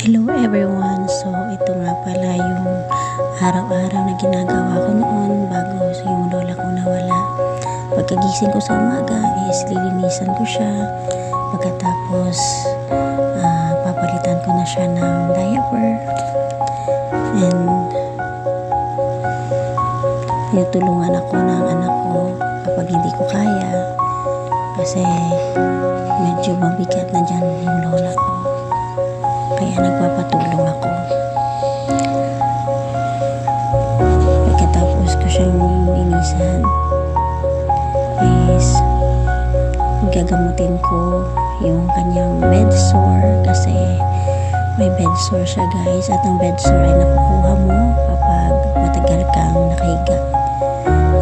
Hello everyone! So, ito nga pala yung araw-araw na ginagawa ko noon bago yung lola ko nawala. Pagkagising ko sa umaga is lilinisan ko siya. Pagkatapos, ah, papalitan ko na siya ng diaper. And, tinutulungan ako ng anak ko kapag hindi ko kaya. Kasi, medyo mabigat gagamutin ko yung kanyang bed sore kasi may bed sore siya guys at ang bed sore ay nakukuha mo kapag matagal kang nakahiga.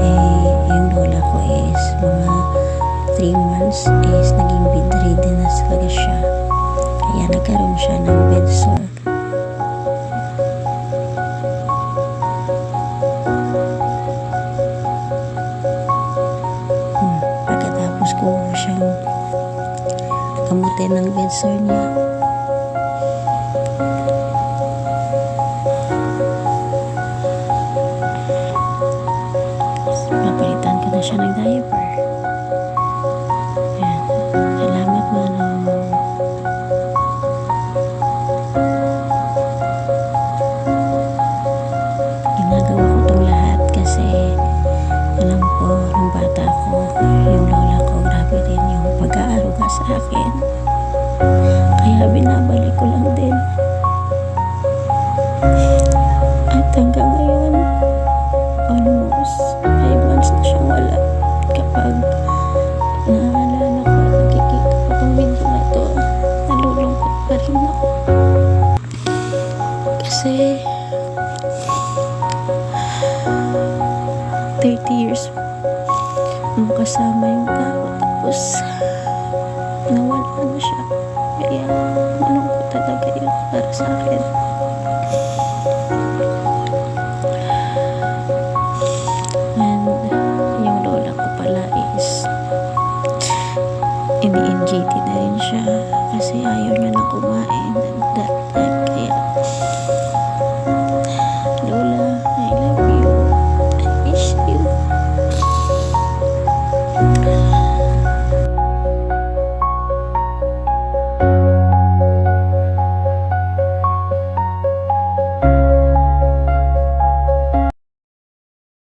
Eh, yung lola ko is mga 3 months is naging ko siyang gamutin ng sore niya, napalitan ko na siya ng diaper. Akin kaya binabalik ko lang din. At hanggang ngayon almost 5 months na siyang wala. Kapag naalala ko at nakikita ko itong video na to nalulungkot pa rin ako. Kasi 30 years mo kasama yung tao tapos nawala na siya. Kaya malungkot talaga yun para sa akin. And yung lola ko pala is ini-NGT na rin siya. Kasi ayaw niya na kumain